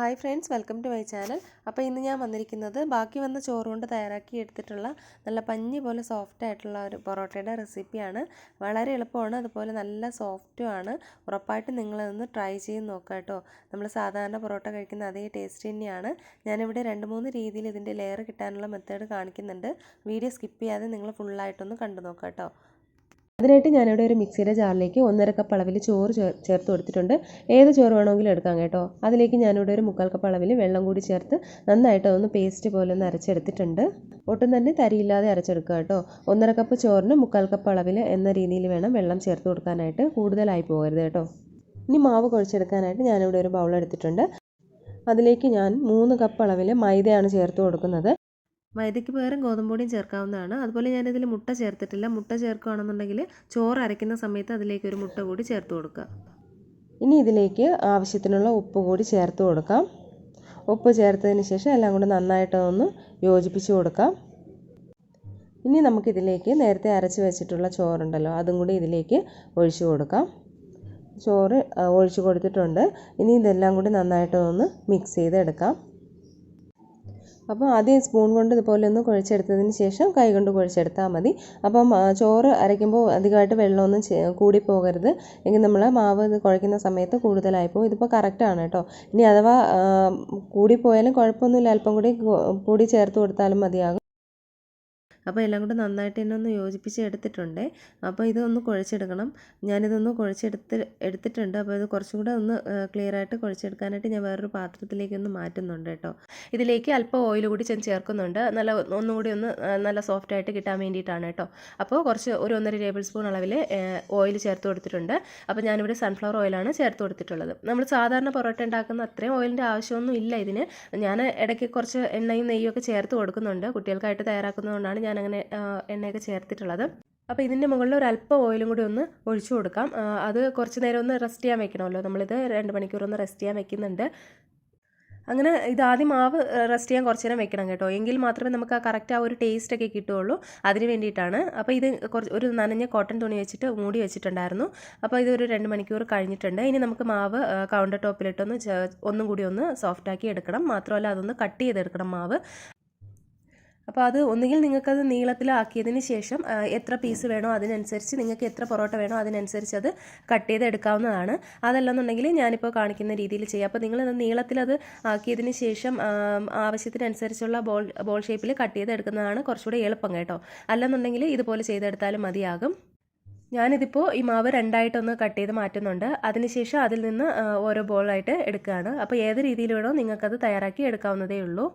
Hi friends welcome to my channel. അപ്പോൾ ഇന്ന് ഞാൻ വന്നിരിക്കുന്നത് ബാക്കി വന്ന ചോറ് കൊണ്ട് തയ്യാറാക്കി എടുത്തിട്ടുള്ള നല്ല പഞ്ഞി പോലെ സോഫ്റ്റ് ആയിട്ടുള്ള ഒരു പൊറോട്ടയുടെ റെസിപ്പിയാണ്. വളരെ എളുപ്പമാണ് അതുപോലെ നല്ല സോഫ്റ്റുമാണ് ഉറപ്പായിട്ടും നിങ്ങളതൊന്ന് ട്രൈ ചെയ്ത് നോക്കുക കേട്ടോ. നമ്മൾ സാധാരണ പൊറോട്ട കഴിക്കുന്ന അതേ ടേസ്റ്റ് തന്നെയാണ്. ഞാനിവിടെ രണ്ട് മൂന്ന് രീതിയിൽ ഇതിന്റെ ലെയർ കിട്ടാനുള്ള മെത്തേഡ് കാണിക്കുന്നുണ്ട്. വീഡിയോ സ്കിപ്പ് ചെയ്യാതെ നിങ്ങൾ ഫുള്ളായിട്ടൊന്ന് കണ്ടു നോക്കാം കേട്ടോ. അതിനായിട്ട് ഞാനിവിടെ ഒരു മിക്സിയുടെ ജാറിലേക്ക് ഒന്നര കപ്പ് അളവിൽ ചോറ് ചേർത്ത് കൊടുത്തിട്ടുണ്ട്. ഏത് ചോറ് വേണമെങ്കിലും എടുക്കാം കേട്ടോ. അതിലേക്ക് ഞാനിവിടെ ഒരു മുക്കാൽ കപ്പ് അളവിൽ വെള്ളം കൂടി ചേർത്ത് നന്നായിട്ട് ഒന്ന് പേസ്റ്റ് പോലെ ഒന്ന് അരച്ചെടുത്തിട്ടുണ്ട്. ഒട്ടും തന്നെ തരിയില്ലാതെ അരച്ചെടുക്കുക കേട്ടോ. ഒന്നര കപ്പ് ചോറിന് മുക്കാൽ കപ്പ് അളവിൽ എന്ന രീതിയിൽ വേണം വെള്ളം ചേർത്ത് കൊടുക്കാനായിട്ട് കൂടുതലായി പോകരുത് കേട്ടോ. ഇനി മാവ് കുഴച്ചെടുക്കാനായിട്ട് ഞാനിവിടെ ഒരു ബൗൾ എടുത്തിട്ടുണ്ട്. അതിലേക്ക് ഞാൻ മൂന്ന് കപ്പ് അളവിൽ മൈദയാണ് ചേർത്ത് കൊടുക്കുന്നത്. മൈദയ്ക്ക് പകരം ഗോതമ്പൊടിയും ചേർക്കാവുന്നതാണ്. അതുപോലെ ഞാനിതിൽ മുട്ട ചേർത്തിട്ടില്ല. മുട്ട ചേർക്കുകയാണെന്നുണ്ടെങ്കിൽ ചോറ് അരയ്ക്കുന്ന സമയത്ത് അതിലേക്ക് ഒരു മുട്ട കൂടി ചേർത്ത് കൊടുക്കുക. ഇനി ഇതിലേക്ക് ആവശ്യത്തിനുള്ള ഉപ്പ് കൂടി ചേർത്ത് കൊടുക്കാം. ഉപ്പ് ചേർത്തതിന് ശേഷം എല്ലാം കൂടി നന്നായിട്ടൊന്ന് യോജിപ്പിച്ച് കൊടുക്കാം. ഇനി നമുക്കിതിലേക്ക് നേരത്തെ അരച്ച് വെച്ചിട്ടുള്ള ചോറുണ്ടല്ലോ അതും കൂടി ഇതിലേക്ക് ഒഴിച്ചു കൊടുക്കാം. ചോറ് ഒഴിച്ചു കൊടുത്തിട്ടുണ്ട്. ഇനി ഇതെല്ലാം കൂടി നന്നായിട്ടൊന്ന് മിക്സ് ചെയ്തെടുക്കാം. അപ്പോൾ ആദ്യം സ്പൂൺ കൊണ്ട് ഇതുപോലെ ഒന്ന് കുഴച്ചെടുത്തതിന് ശേഷം കൈ കൊണ്ട് കുഴച്ചെടുത്താൽ മതി. അപ്പം ചോറ് അരയ്ക്കുമ്പോൾ അധികമായിട്ട് വെള്ളമൊന്നും കൂടി പോകരുത് എങ്കിൽ നമ്മൾ മാവ് ഇത് കുഴയ്ക്കുന്ന സമയത്ത് കൂടുതലായിപ്പോൾ ഇതിപ്പോൾ കറക്റ്റാണ് കേട്ടോ ഇനി അഥവാ കൂടിപ്പോയാലും കുഴപ്പമൊന്നുമില്ല. അല്പം കൂടി കൂടി ചേർത്ത് കൊടുത്താലും മതിയാകും. അപ്പോൾ എല്ലാം കൂടെ നന്നായിട്ട് തന്നെ ഒന്ന് യോജിപ്പിച്ച് എടുത്തിട്ടുണ്ട്. അപ്പോൾ ഇതൊന്ന് കുഴച്ചെടുക്കണം. ഞാനിതൊന്ന് കുഴച്ചെടുത്ത് എടുത്തിട്ടുണ്ട്. അപ്പോൾ ഇത് കുറച്ചും കൂടെ ഒന്ന് ക്ലിയർ ആയിട്ട് കുഴച്ചെടുക്കാനായിട്ട് ഞാൻ വേറൊരു പാത്രത്തിലേക്ക് ഒന്ന് മാറ്റുന്നുണ്ട് കേട്ടോ. ഇതിലേക്ക് അല്പം ഓയിൽ കൂടി ഞാൻ ചേർക്കുന്നുണ്ട്. നല്ല ഒന്നുകൂടി ഒന്ന് നല്ല സോഫ്റ്റ് ആയിട്ട് കിട്ടാൻ വേണ്ടിയിട്ടാണ് കേട്ടോ. അപ്പോൾ കുറച്ച് ഒരു ഒന്നര ടേബിൾ സ്പൂൺ അളവിൽ ഓയിൽ ചേർത്ത് കൊടുത്തിട്ടുണ്ട്. അപ്പോൾ ഞാനിവിടെ സൺഫ്ലവർ ഓയിലാണ് ചേർത്ത് കൊടുത്തിട്ടുള്ളത്. നമ്മൾ സാധാരണ പൊറോട്ട ഉണ്ടാക്കുന്ന അത്രയും ഓയിലിന്റെ ആവശ്യമൊന്നും ഇല്ല ഇതിന്. ഞാൻ ഇടയ്ക്ക് കുറച്ച് എണ്ണയും നെയ്യും ഒക്കെ ചേർത്ത് കൊടുക്കുന്നുണ്ട്. കുട്ടികൾക്കായിട്ട് തയ്യാറാക്കുന്നതുകൊണ്ടാണ് അങ്ങനെ എണ്ണയൊക്കെ ചേർത്തിട്ടുള്ളത്. അപ്പോൾ ഇതിന്റെ മുകളിൽ ഒരു അല്പം ഓയിലും കൂടി ഒന്ന് ഒഴിച്ചു കൊടുക്കാം. അത് കുറച്ച് നേരം ഒന്ന് റെസ്റ്റ് ചെയ്യാൻ വെക്കണമല്ലോ. നമ്മളിത് രണ്ട് മണിക്കൂർ ഒന്ന് റെസ്റ്റ് ചെയ്യാൻ വെക്കുന്നുണ്ട്. അങ്ങനെ ഇത് ആദ്യം മാവ് റെസ്റ്റ് ചെയ്യാൻ കുറച്ച് നേരം വെക്കണം കേട്ടോ. എങ്കിൽ മാത്രമേ നമുക്ക് ആ കറക്റ്റ് ആ ഒരു ടേസ്റ്റ് ഒക്കെ കിട്ടുകയുള്ളൂ. അതിന് വേണ്ടിയിട്ടാണ്. അപ്പോൾ ഇത് കുറച്ച് ഒരു നനഞ്ഞ കോട്ടൺ തുണി വെച്ചിട്ട് മൂടി വെച്ചിട്ടുണ്ടായിരുന്നു. അപ്പോൾ ഇത് ഒരു രണ്ട് മണിക്കൂർ കഴിഞ്ഞിട്ടുണ്ട്. ഇനി നമുക്ക് മാവ് കൗണ്ടർ ടോപ്പിലിട്ടൊന്ന് ഒന്നും കൂടി ഒന്ന് സോഫ്റ്റാക്കി എടുക്കണം. മാത്രമല്ല അതൊന്ന് കട്ട് ചെയ്തെടുക്കണം മാവ്. അപ്പോൾ അത് ഒന്നുകിൽ നിങ്ങൾക്കത് നീളത്തിലാക്കിയതിന് ശേഷം എത്ര പീസ് വേണോ അതിനനുസരിച്ച് നിങ്ങൾക്ക് എത്ര പൊറോട്ട വേണോ അതിനനുസരിച്ച് അത് കട്ട് ചെയ്ത് എടുക്കാവുന്നതാണ് അതല്ലെന്നുണ്ടെങ്കിൽ ഞാനിപ്പോൾ കാണിക്കുന്ന രീതിയിൽ ചെയ്യാം. അപ്പോൾ നിങ്ങൾ നീളത്തിലത് ആക്കിയതിന് ശേഷം ആവശ്യത്തിനനുസരിച്ചുള്ള ബോൾ ബോൾ ഷേപ്പിൽ കട്ട് ചെയ്ത് എടുക്കുന്നതാണ് കുറച്ചുകൂടി എളുപ്പം കേട്ടോ. അല്ലെന്നുണ്ടെങ്കിൽ ഇതുപോലെ ചെയ്തെടുത്താലും മതിയാകും. ഞാനിതിപ്പോൾ ഈ മാവ് രണ്ടായിട്ടൊന്ന് കട്ട് ചെയ്ത് മാറ്റുന്നുണ്ട്. അതിനുശേഷം അതിൽ നിന്ന് ഓരോ ബോളായിട്ട് എടുക്കുകയാണ്. അപ്പോൾ ഏത് രീതിയിൽ വേണോ നിങ്ങൾക്കത് തയ്യാറാക്കി എടുക്കാവുന്നതേ ഉള്ളൂ.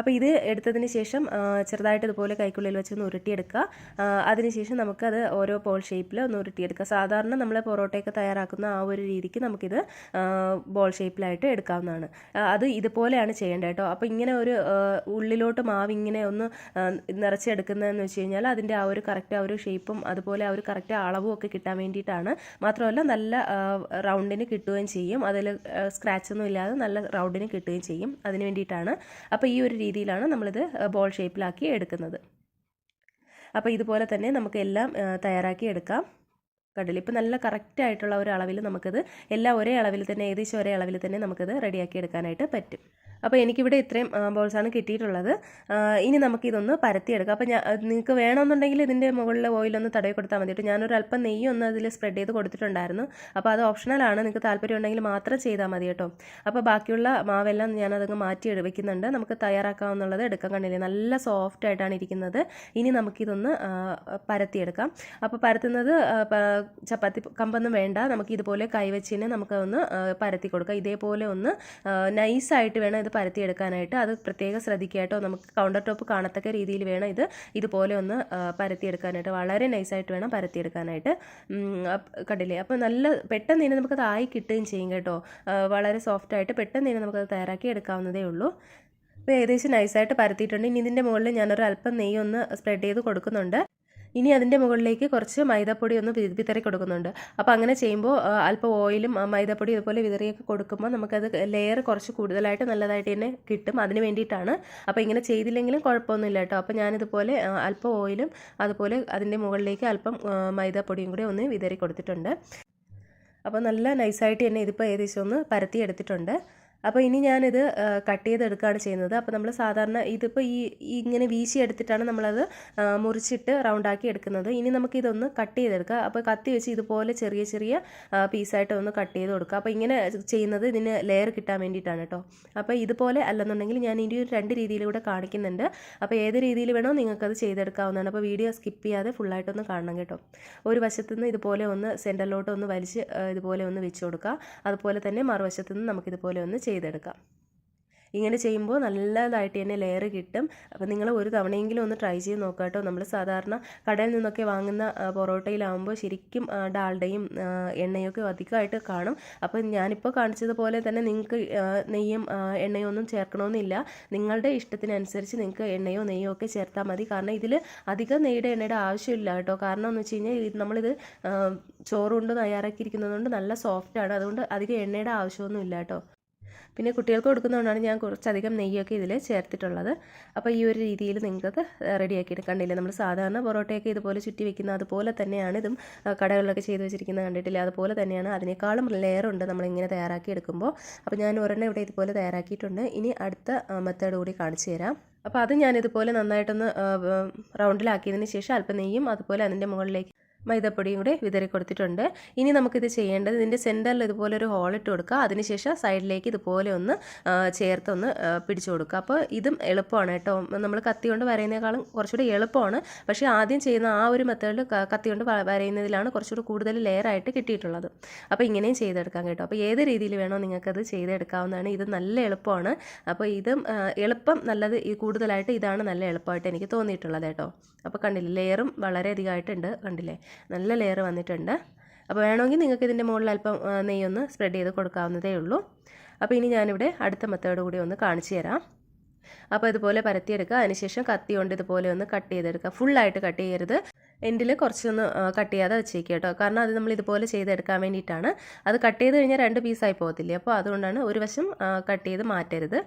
അപ്പോൾ ഇത് എടുത്തതിന് ശേഷം ചെറുതായിട്ട് ഇതുപോലെ കൈക്കുള്ളിൽ വെച്ച് ഒന്ന് ഉരുട്ടിയെടുക്കുക. അതിനുശേഷം നമുക്കത് ഓരോ ബോൾ ഷേപ്പിൽ ഒന്ന് ഉരുട്ടിയെടുക്കുക. സാധാരണ നമ്മൾ പൊറോട്ടയൊക്കെ തയ്യാറാക്കുന്ന ആ ഒരു രീതിക്ക് നമുക്കിത് ബോൾ ഷേപ്പിലായിട്ട് എടുക്കാവുന്നതാണ്. അത് ഇതുപോലെയാണ് ചെയ്യേണ്ടത് കേട്ടോ. അപ്പോൾ ഇങ്ങനെ ഒരു ഉള്ളിലോട്ട് മാവ് ഇങ്ങനെ ഒന്ന് നിറച്ചെടുക്കുന്നതെന്ന് വെച്ച് കഴിഞ്ഞാൽ അതിന്റെ ആ ഒരു കറക്റ്റ് ആ ഒരു ഷേപ്പും അതുപോലെ ആ ഒരു കറക്റ്റ് അളവും ഒക്കെ കിട്ടാൻ വേണ്ടിയിട്ടാണ്. മാത്രമല്ല നല്ല റൗണ്ടിന് കിട്ടുകയും ചെയ്യും. അതിൽ സ്ക്രാച്ചൊന്നും ഇല്ലാതെ നല്ല റൗണ്ടിന് കിട്ടുകയും ചെയ്യും. അതിന് വേണ്ടിയിട്ടാണ്. അപ്പോൾ ഈ ഒരു രീതിയിലാണ് നമ്മളിത് ബോൾ ഷേപ്പിലാക്കി എടുക്കുന്നത്. അപ്പോൾ ഇതുപോലെ തന്നെ നമുക്ക് എല്ലാം തയ്യാറാക്കി എടുക്കാം. കണ്ടില്ല? ഇപ്പോൾ നല്ല കറക്റ്റ് ആയിട്ടുള്ള ഒരു അളവിൽ നമുക്കത് എല്ലാം ഒരേ അളവിൽ തന്നെ ഏകദേശം ഒരേ അളവിൽ തന്നെ നമുക്കത് റെഡിയാക്കി എടുക്കാനായിട്ട് പറ്റും. അപ്പോൾ എനിക്കിവിടെ ഇത്രയും ബോൾസാണ് കിട്ടിയിട്ടുള്ളത്. ഇനി നമുക്കിതൊന്ന് പരത്തിയെടുക്കാം. അപ്പോൾ ഞാൻ നിങ്ങൾക്ക് വേണമെന്നുണ്ടെങ്കിൽ ഇതിന്റെ മുകളിൽ ഓയിലൊന്ന് തടവി കൊടുത്താൽ മതി കേട്ടോ ഞാനൊരു അല്പം നെയ്യ് ഒന്ന് അതിൽ സ്പ്രെഡ് ചെയ്ത് കൊടുത്തിട്ടുണ്ടായിരുന്നു. അപ്പോൾ അത് ഓപ്ഷണലാണ് നിങ്ങൾക്ക് താല്പര്യം ഉണ്ടെങ്കിൽ മാത്രം ചെയ്താൽ മതി കേട്ടോ. അപ്പോൾ ബാക്കിയുള്ള മാവെല്ലാം ഞാനതങ്ങ് മാറ്റി വെക്കുന്നുണ്ട്. നമുക്ക് തയ്യാറാക്കാവുന്നുള്ളത് എടുക്കാൻ കണ്ടില്ലേ? നല്ല സോഫ്റ്റ് ആയിട്ടാണ് ഇരിക്കുന്നത്. ഇനി നമുക്കിതൊന്ന് പരത്തിയെടുക്കാം. അപ്പോൾ പരത്തുന്നത് ചപ്പാത്തി കമ്പൊന്നും വേണ്ട. നമുക്ക് ഇതുപോലെ കൈവച്ചിനെ നമുക്കൊന്ന് പരത്തി കൊടുക്കാം ഇതേപോലെ ഒന്ന് നൈസായിട്ട് വേണം. ഇത് പരത്തിയെടുക്കാനായിട്ട് അത് പ്രത്യേകം ശ്രദ്ധിക്കുക കേട്ടോ. നമുക്ക് കൗണ്ടർ ടോപ്പ് കാണത്തക്ക രീതിയിൽ വേണം ഇത്. ഇതുപോലെ ഒന്ന് പരത്തിയെടുക്കാനായിട്ട്. വളരെ നൈസായിട്ട് വേണം പരത്തിയെടുക്കാനായിട്ട്. കണ്ടില്ലേ? അപ്പോൾ നല്ല പെട്ടെന്ന് തന്നെ നമുക്കത് ആയി കിട്ടുകയും ചെയ്യും കേട്ടോ. വളരെ സോഫ്റ്റായിട്ട് പെട്ടെന്ന് തന്നെ നമുക്കത് തയ്യാറാക്കി എടുക്കാവുന്നതേ ഉള്ളൂ. അപ്പോൾ ഏകദേശം നൈസായിട്ട് പരത്തിയിട്ടുണ്ട്. ഇനി ഇതിന്റെ മുകളിൽ ഞാനൊരു അല്പം നെയ്യ് ഒന്ന് സ്പ്രെഡ് ചെയ്ത് കൊടുക്കുന്നുണ്ട്. ഇനി അതിന്റെ മുകളിലേക്ക് കുറച്ച് മൈദപ്പൊടി ഒന്ന് വിതറി കൊടുക്കുന്നുണ്ട്. അപ്പോൾ അങ്ങനെ ചെയ്യുമ്പോൾ അല്പം ഓയിലും മൈദപ്പൊടി ഇതുപോലെ വിതറിയൊക്കെ കൊടുക്കുമ്പോൾ നമുക്കത് ലെയർ കുറച്ച് കൂടുതലായിട്ട് നല്ലതായിട്ട് തന്നെ കിട്ടും. അതിന് വേണ്ടിയിട്ടാണ്. അപ്പോൾ ഇങ്ങനെ ചെയ്തില്ലെങ്കിലും കുഴപ്പമൊന്നുമില്ല കേട്ടോ. അപ്പോൾ ഞാനിതുപോലെ അല്പം ഓയിലും അതുപോലെ അതിന്റെ മുകളിലേക്ക് അല്പം മൈദപ്പൊടിയും കൂടി ഒന്ന് വിതറി കൊടുത്തിട്ടുണ്ട്. അപ്പോൾ നല്ല നൈസായിട്ട് തന്നെ ഇതിപ്പോൾ ഏകദേശം ഒന്ന് പരത്തി എടുത്തിട്ടുണ്ട്. അപ്പോൾ ഇനി ഞാനിത് കട്ട് ചെയ്തെടുക്കുകയാണ് ചെയ്യുന്നത്. അപ്പോൾ നമ്മൾ സാധാരണ ഇതിപ്പോൾ ഈ ഇങ്ങനെ വീശി എടുത്തിട്ടാണ് നമ്മളത് മുറിച്ചിട്ട് റൗണ്ടാക്കി എടുക്കുന്നത്. ഇനി നമുക്കിതൊന്ന് കട്ട് ചെയ്തെടുക്കാം. അപ്പോൾ കത്തി വെച്ച് ഇതുപോലെ ചെറിയ ചെറിയ പീസായിട്ട് ഒന്ന് കട്ട് ചെയ്ത് കൊടുക്കുക അപ്പോൾ ഇങ്ങനെ ചെയ്യുന്നത് ഇതിന് ലെയർ കിട്ടാൻ വേണ്ടിയിട്ടാണ് കേട്ടോ അപ്പോൾ ഇതുപോലെ അല്ലെന്നുണ്ടെങ്കിൽ ഞാൻ ഇനി ഒരു രണ്ട് രീതിയിലൂടെ കാണിക്കുന്നുണ്ട്. അപ്പോൾ ഏത് രീതിയിൽ വേണോ നിങ്ങൾക്കത് ചെയ്തെടുക്കാവുന്നതാണ്. അപ്പോൾ വീഡിയോ സ്കിപ്പ് ചെയ്യാതെ ഫുള്ളായിട്ടൊന്ന് കാണണം കേട്ടോ. ഒരു വശത്തു നിന്ന് ഇതുപോലെ ഒന്ന് സെന്ററിലോട്ട് ഒന്ന് വലിച്ച് ഇതുപോലെ ഒന്ന് വെച്ച് കൊടുക്കുക അതുപോലെ തന്നെ മറുവശത്തു നിന്ന് നമുക്കിതുപോലെ ഒന്ന് ചെയ്തെടുക്കാം. ഇങ്ങനെ ചെയ്യുമ്പോൾ നല്ലതായിട്ട് തന്നെ ലെയർ കിട്ടും. അപ്പോൾ നിങ്ങൾ ഒരു തവണയെങ്കിലും ഒന്ന് ട്രൈ ചെയ്ത് നോക്കുക കേട്ടോ നമ്മൾ സാധാരണ കടയിൽ നിന്നൊക്കെ വാങ്ങുന്ന പൊറോട്ടയിലാവുമ്പോൾ ശരിക്കും ഡാളുടെയും എണ്ണയൊക്കെ അധികമായിട്ട് കാണും. അപ്പോൾ ഞാനിപ്പോൾ കാണിച്ചതുപോലെ തന്നെ നിങ്ങൾക്ക് നെയ്യും എണ്ണയോ ഒന്നും ചേർക്കണമെന്നില്ല നിങ്ങളുടെ ഇഷ്ടത്തിനനുസരിച്ച് നിങ്ങൾക്ക് എണ്ണയോ നെയ്യോ ഒക്കെ ചേർത്താൽ മതി. കാരണം ഇതിൽ അധികം നെയ്യുടെ എണ്ണയുടെ ആവശ്യമില്ല കേട്ടോ. കാരണം എന്ന് വെച്ച് കഴിഞ്ഞാൽ നമ്മളിത് ചോറുകൊണ്ട് ചോറ് കൊണ്ട് തയ്യാറാക്കിയിരിക്കുന്നതുകൊണ്ട് നല്ല സോഫ്റ്റാണ് അതുകൊണ്ട് അധികം എണ്ണയുടെ ആവശ്യമൊന്നും ഇല്ല കേട്ടോ. പിന്നെ കുട്ടികൾക്ക് കൊടുക്കുന്നതുകൊണ്ടാണ് ഞാൻ കുറച്ചധികം നെയ്യൊക്കെ ഇതിൽ ചേർത്തിട്ടുള്ളത്. അപ്പോൾ ഈ ഒരു രീതിയിൽ നിങ്ങൾക്കത് റെഡിയാക്കി എടുക്കണ്ടില്ല നമ്മൾ സാധാരണ പൊറോട്ടയൊക്കെ ഇതുപോലെ ചുറ്റി വെക്കുന്ന അതുപോലെ തന്നെയാണ് ഇതും കടകളിലൊക്കെ ചെയ്ത് വെച്ചിരിക്കുന്നത് കണ്ടിട്ടില്ല? അതുപോലെ തന്നെയാണ് അതിനേക്കാളും ലെയറുണ്ട് നമ്മളിങ്ങനെ തയ്യാറാക്കി എടുക്കുമ്പോൾ. അപ്പോൾ ഞാൻ ഒരെണ്ണം ഇവിടെ ഇതുപോലെ തയ്യാറാക്കിയിട്ടുണ്ട്. ഇനി അടുത്ത മെത്തേഡ് കൂടി കാണിച്ചു തരാം. അപ്പോൾ അത് ഞാനിതുപോലെ നന്നായിട്ടൊന്ന് റൗണ്ടിലാക്കിയതിന് ശേഷം അല്പം നെയ്യും അതുപോലെ അതിന്റെ മുകളിലേക്ക് മൈദപ്പൊടിയും കൂടി വിതറി കൊടുത്തിട്ടുണ്ട്. ഇനി നമുക്കിത് ചെയ്യേണ്ടത് ഇതിന്റെ സെന്ററിൽ ഇതുപോലെ ഒരു ഹോൾ ഇട്ട് കൊടുക്കുക. അതിനുശേഷം സൈഡിലേക്ക് ഇതുപോലെ ഒന്ന് ചേർത്തൊന്ന് പിടിച്ചു കൊടുക്കുക. അപ്പോൾ ഇതും എളുപ്പമാണ് കേട്ടോ. നമ്മൾ കത്തി കൊണ്ട് വരയുന്നേക്കാളും കുറച്ചുകൂടി എളുപ്പമാണ്. പക്ഷേ ആദ്യം ചെയ്യുന്ന ആ ഒരു മെത്തേഡിൽ കത്തി കൊണ്ട് വരയുന്നതിലാണ് കുറച്ചുകൂടി കൂടുതൽ ലെയർ ആയിട്ട് കിട്ടിയിട്ടുള്ളത്. അപ്പോൾ ഇങ്ങനെയും ചെയ്തെടുക്കാം കേട്ടോ. അപ്പോൾ ഏത് രീതിയിൽ വേണോ നിങ്ങൾക്കത് ചെയ്തെടുക്കാവുന്നതാണ്. ഇത് നല്ല എളുപ്പമാണ്. അപ്പോൾ ഇതും എളുപ്പം നല്ലത് ഈ കൂടുതലായിട്ട് ഇതാണ് നല്ല എളുപ്പമായിട്ട് എനിക്ക് തോന്നിയിട്ടുള്ളത് കേട്ടോ. അപ്പോൾ കണ്ടില്ലേ ലെയറും വളരെയധികമായിട്ടുണ്ട് കണ്ടില്ലേ? നല്ല ലെയർ വന്നിട്ടുണ്ട്. അപ്പോൾ വേണമെങ്കിൽ നിങ്ങൾക്ക് ഇതിന്റെ മുകളിൽ അല്പം നെയ്യൊന്ന് സ്പ്രെഡ് ചെയ്ത് കൊടുക്കാവുന്നതേ ഉള്ളൂ. അപ്പോൾ ഇനി ഞാനിവിടെ അടുത്ത മെത്തേഡ് കൂടി ഒന്ന് കാണിച്ചു തരാം. അപ്പോൾ ഇതുപോലെ പരത്തിയെടുക്കുക. അതിനുശേഷം കത്തി കൊണ്ട് ഇതുപോലെ ഒന്ന് കട്ട് ചെയ്തെടുക്കുക. ഫുള്ളായിട്ട് കട്ട് ചെയ്യരുത്. എൻഡിൽ കുറച്ചൊന്ന് കട്ട് ചെയ്യാതെ വെച്ചേക്കുക കേട്ടോ. കാരണം അത് നമ്മൾ ഇതുപോലെ ചെയ്തെടുക്കാൻ വേണ്ടിയിട്ടാണ്. അത് കട്ട് ചെയ്ത് കഴിഞ്ഞാൽ രണ്ട് പീസായി പോകത്തില്ലേ? അപ്പോൾ അതുകൊണ്ടാണ് ഒരു വശം കട്ട് ചെയ്ത് മാറ്റരുത്.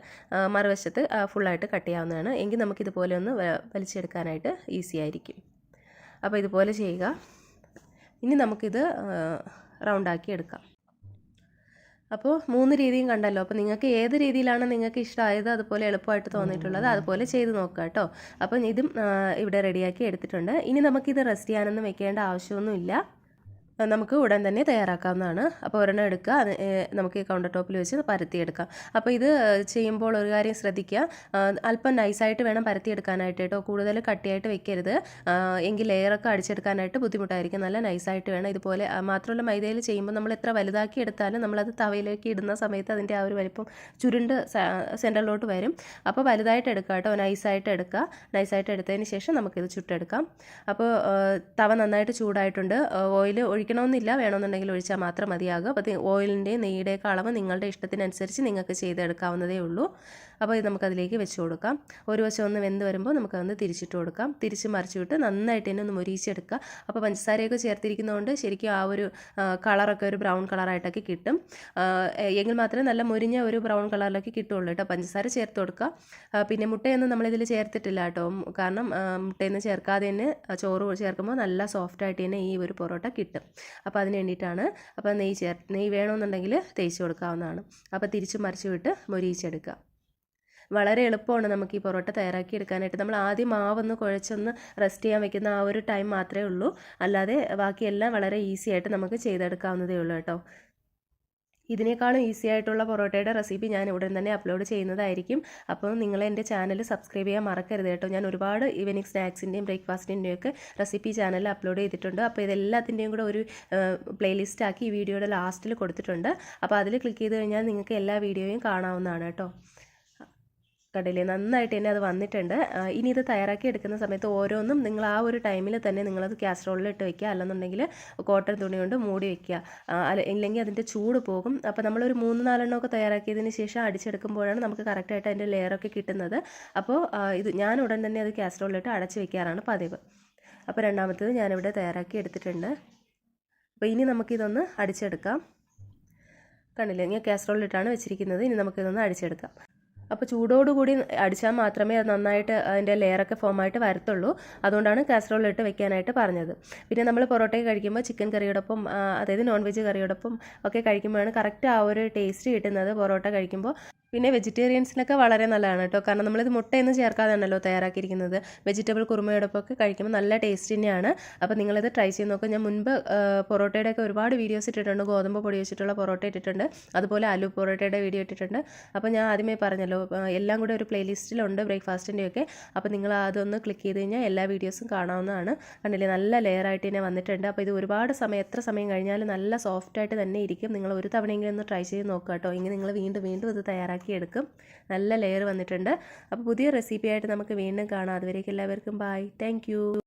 മറുവശത്ത് ഫുള്ളായിട്ട് കട്ട് ചെയ്യാവുന്നതാണ്. എങ്കിൽ നമുക്കിതുപോലെ ഒന്ന് വലിച്ചെടുക്കാനായിട്ട് ഈസി ആയിരിക്കും. അപ്പോൾ ഇതുപോലെ ചെയ്യുക. ഇനി നമുക്കിത് റൗണ്ടാക്കി എടുക്കാം. അപ്പോൾ മൂന്ന് രീതിയും കണ്ടല്ലോ. അപ്പോൾ നിങ്ങൾക്ക് ഏത് രീതിയിലാണ് നിങ്ങൾക്ക് ഇഷ്ടമായത് അതുപോലെ എളുപ്പമായിട്ട് തോന്നിയിട്ടുള്ളത് അതുപോലെ ചെയ്ത് നോക്കുക കേട്ടോ. അപ്പം ഇതും ഇവിടെ റെഡിയാക്കി എടുത്തിട്ടുണ്ട്. ഇനി നമുക്കിത് റെസ്റ്റ് ചെയ്യാനൊന്നും വെക്കേണ്ട ആവശ്യമൊന്നുമില്ല. നമുക്ക് ഉടൻ തന്നെ തയ്യാറാക്കാവുന്നതാണ്. അപ്പോൾ ഒരെണ്ണം എടുക്കുക നമുക്ക് കൗണ്ടർ ടോപ്പിൽ വെച്ച് പരത്തിയെടുക്കാം. അപ്പോൾ ഇത് ചെയ്യുമ്പോൾ ഒരു കാര്യം ശ്രദ്ധിക്കുക. അല്പം നൈസായിട്ട് വേണം പരത്തിയെടുക്കാനായിട്ട് കേട്ടോ. കൂടുതൽ കട്ടിയായിട്ട് വെക്കരുത്. എങ്കിൽ ലെയറൊക്കെ അടിച്ചെടുക്കാനായിട്ട് ബുദ്ധിമുട്ടായിരിക്കും. നല്ല നൈസായിട്ട് വേണം. ഇതുപോലെ മാത്രമല്ല മൈദയിൽ ചെയ്യുമ്പോൾ നമ്മൾ എത്ര വലുതാക്കി എടുത്താലും നമ്മളത് തവയിലേക്ക് ഇടുന്ന സമയത്ത് അതിന്റെ ആ ഒരു വലിപ്പം ചുരുണ്ട് സെന്ററിലോട്ട് വരും. അപ്പോൾ വലുതായിട്ട് എടുക്കുക കേട്ടോ. നൈസായിട്ട് എടുക്കുക. നൈസായിട്ട് എടുത്തതിന് ശേഷം നമുക്കിത് ചുട്ടെടുക്കാം. അപ്പോൾ തവ നന്നായിട്ട് ചൂടായിട്ടുണ്ട്. ഓയിൽ ഒഴിക്കണമെന്നില്ല വേണമെന്നുണ്ടെങ്കിൽ ഒഴിച്ചാൽ മാത്രം മതിയാകും അപ്പോൾ ഓയിലിന്റെ നെയ്യുടെയൊക്കെ അളവ് നിങ്ങളുടെ ഇഷ്ടത്തിനനുസരിച്ച് നിങ്ങൾക്ക് ചെയ്തെടുക്കാവുന്നതേ ഉള്ളൂ. അപ്പോൾ ഇത് നമുക്കതിലേക്ക് വെച്ച് കൊടുക്കാം. ഒരു വശം ഒന്ന് വെന്ത് വരുമ്പോൾ നമുക്കതൊന്ന് തിരിച്ചിട്ട് കൊടുക്കാം. തിരിച്ച് മറിച്ച് വിട്ട് നന്നായിട്ട് തന്നെ ഒന്ന് മുരിച്ചെടുക്കുക അപ്പോൾ പഞ്ചസാരയൊക്കെ ചേർത്തിരിക്കുന്നതുകൊണ്ട് ശരിക്കും ആ ഒരു കളറൊക്കെ ഒരു ബ്രൗൺ കളറായിട്ടൊക്കെ കിട്ടും. എങ്കിൽ മാത്രമേ നല്ല മുരിഞ്ഞ ഒരു ബ്രൗൺ കളറിലൊക്കെ കിട്ടുള്ളൂ കേട്ടോ പഞ്ചസാര ചേർത്ത് കൊടുക്കുക. പിന്നെ മുട്ടയൊന്നും നമ്മളിതിൽ ചേർത്തിട്ടില്ല കേട്ടോ. കാരണം മുട്ടയൊന്നും ചേർക്കാതെ തന്നെ ചോറ് ചേർക്കുമ്പോൾ നല്ല സോഫ്റ്റ് ആയിട്ട് തന്നെ ഈ ഒരു പൊറോട്ട കിട്ടും. അപ്പോൾ അതിന് വേണ്ടിയിട്ടാണ് അപ്പോൾ നെയ്യ് ചേർ നെയ്യ് വേണമെന്നുണ്ടെങ്കിൽ തേച്ച് കൊടുക്കാവുന്നതാണ്. അപ്പോൾ തിരിച്ച് മറിച്ച് വിട്ട് മൊരിയിച്ചെടുക്കുക. വളരെ എളുപ്പമാണ് നമുക്ക് ഈ പൊറോട്ട തയ്യാറാക്കി എടുക്കാനായിട്ട്. നമ്മൾ ആദ്യം മാവൊന്ന് കുഴച്ചൊന്ന് റെസ്റ്റ് ചെയ്യാൻ വെക്കുന്ന ആ ഒരു ടൈം മാത്രമേ ഉള്ളൂ. അല്ലാതെ ബാക്കിയെല്ലാം വളരെ ഈസി ആയിട്ട് നമുക്ക് ചെയ്തെടുക്കാവുന്നതേ ഉള്ളൂ കേട്ടോ. ഇതിനേക്കാളും ഈസി ആയിട്ടുള്ള പൊറോട്ടയുടെ റെസിപ്പി ഞാൻ ഉടൻ തന്നെ അപ്ലോഡ് ചെയ്യുന്നതായിരിക്കും. അപ്പോൾ നിങ്ങൾ എന്റെ ചാനൽ സബ്സ്ക്രൈബ് ചെയ്യാൻ മറക്കരുത് കേട്ടോ. ഞാൻ ഒരുപാട് ഈവനിങ് സ്നാക്സിന്റെയും ബ്രേക്ക്ഫാസ്റ്റിന്റെയും ഒക്കെ റെസിപ്പി ചാനലിൽ അപ്ലോഡ് ചെയ്തിട്ടുണ്ട്. അപ്പോൾ ഇതെല്ലാത്തിന്റെയും കൂടെ ഒരു പ്ലേലിസ്റ്റ് ആക്കി ഈ വീഡിയോയുടെ ലാസ്റ്റിൽ കൊടുത്തിട്ടുണ്ട്. അപ്പോൾ അതിൽ ക്ലിക്ക് ചെയ്ത് കഴിഞ്ഞാൽ നിങ്ങൾക്ക് എല്ലാ വീഡിയോയും കാണാവുന്നതാണ് കേട്ടോ. കണ്ടില്ലേ? നന്നായിട്ട് തന്നെ അത് വന്നിട്ടുണ്ട്. ഇനി ഇത് തയ്യാറാക്കി എടുക്കുന്ന സമയത്ത് ഓരോന്നും നിങ്ങൾ ആ ഒരു ടൈമിൽ തന്നെ നിങ്ങളത് കാസറോളിൽ ഇട്ട് വെക്കുക. അല്ലെന്നുണ്ടെങ്കിൽ കോട്ടൺ തുണി കൊണ്ട് മൂടി വെക്കുക. ഇല്ലെങ്കിൽ അതിന്റെ ചൂട് പോകും. അപ്പോൾ നമ്മളൊരു മൂന്ന് നാലെണ്ണമൊക്കെ തയ്യാറാക്കിയതിന് ശേഷം അടിച്ചെടുക്കുമ്പോഴാണ് നമുക്ക് കറക്റ്റായിട്ട് അതിന്റെ ലെയറൊക്കെ കിട്ടുന്നത്. അപ്പോൾ ഇത് ഞാൻ ഉടൻ തന്നെ അത് കാസറോളിലിട്ട് അടച്ച് വെക്കാറാണ് പതിവ്. അപ്പോൾ രണ്ടാമത്തേത് ഞാനിവിടെ തയ്യാറാക്കി എടുത്തിട്ടുണ്ട്. അപ്പോൾ ഇനി നമുക്കിതൊന്ന് അടിച്ചെടുക്കാം. കണ്ടില്ലേ? ഞാൻ കാസറോളിലിട്ടാണ് വെച്ചിരിക്കുന്നത്. ഇനി നമുക്കിതൊന്ന് അടിച്ചെടുക്കാം. അപ്പോൾ ചൂടോടുകൂടി അടിച്ചാൽ മാത്രമേ അത് നന്നായിട്ട് അതിന്റെ ലെയറൊക്കെ ഫോമായിട്ട് വരത്തുള്ളൂ. അതുകൊണ്ടാണ് കാസറോളിലിട്ട് വെക്കാനായിട്ട് പറഞ്ഞത്. പിന്നെ നമ്മൾ പൊറോട്ടയൊക്കെ കഴിക്കുമ്പോൾ ചിക്കൻ കറിയോടൊപ്പം അതായത് നോൺ വെജ് കറിയോടൊപ്പം ഒക്കെ കഴിക്കുമ്പോഴാണ് കറക്റ്റ് ആ ഒരു ടേസ്റ്റ് കിട്ടുന്നത് പൊറോട്ട കഴിക്കുമ്പോൾ പിന്നെ വെജിറ്റേറിയൻസിനൊക്കെ വളരെ നല്ലതാണ് കേട്ടോ. കാരണം നമ്മളിത് മുട്ടയൊന്നും ചേർക്കാതെയാണല്ലോ തയ്യാറാക്കിയിരിക്കുന്നത്. വെജിറ്റബിൾ കുറുമയോടൊപ്പം ഒക്കെ കഴിക്കുമ്പോൾ നല്ല ടേസ്റ്റ് തന്നെയാണ്. അപ്പോൾ നിങ്ങളിത് ട്രൈ ചെയ്ത് നോക്കുക ഞാൻ മുൻപ് പൊറോട്ടയുടെ ഒക്കെ ഒരുപാട് വീഡിയോസ് ഇട്ടിട്ടുണ്ട്. ഗോതമ്പ് പൊടി വെച്ചിട്ടുള്ള പൊറോട്ട ഇട്ടിട്ടുണ്ട്. അതുപോലെ ആലു പൊറോട്ടയുടെ വീഡിയോ ഇട്ടിട്ടുണ്ട്. അപ്പോൾ ഞാൻ ആദ്യമേ പറഞ്ഞല്ലോ എല്ലാം കൂടെ ഒരു പ്ലേലിസ്റ്റിലുണ്ട് ബ്രേക്ക്ഫാസ്റ്റിന്റെയൊക്കെ. അപ്പോൾ നിങ്ങൾ അതൊന്ന് ക്ലിക്ക് ചെയ്ത് കഴിഞ്ഞാൽ എല്ലാ വീഡിയോസും കാണാവുന്നതാണ്. കണ്ടില്ലേ? നല്ല ലെയറായിട്ട് തന്നെ വന്നിട്ടുണ്ട്. അപ്പോൾ ഇത് ഒരുപാട് സമയം എത്ര സമയം കഴിഞ്ഞാലും നല്ല സോഫ്റ്റായിട്ട് തന്നെ ഇരിക്കും. നിങ്ങൾ ഒരു തവണയെങ്കിലും ഒന്ന് ട്രൈ ചെയ്ത് നോക്കുക കേട്ടോ. ഇങ്ങനെ നിങ്ങൾ വീണ്ടും വീണ്ടും ഇത് തയ്യാറാക്കി എടുക്കും നല്ല ലെയർ വന്നിട്ടുണ്ട്. അപ്പോൾ പുതിയ റെസിപ്പി ആയിട്ട് നമുക്ക് വീണ്ടും കാണാം. അതുവരേക്കും എല്ലാവർക്കും ബൈ താങ്ക്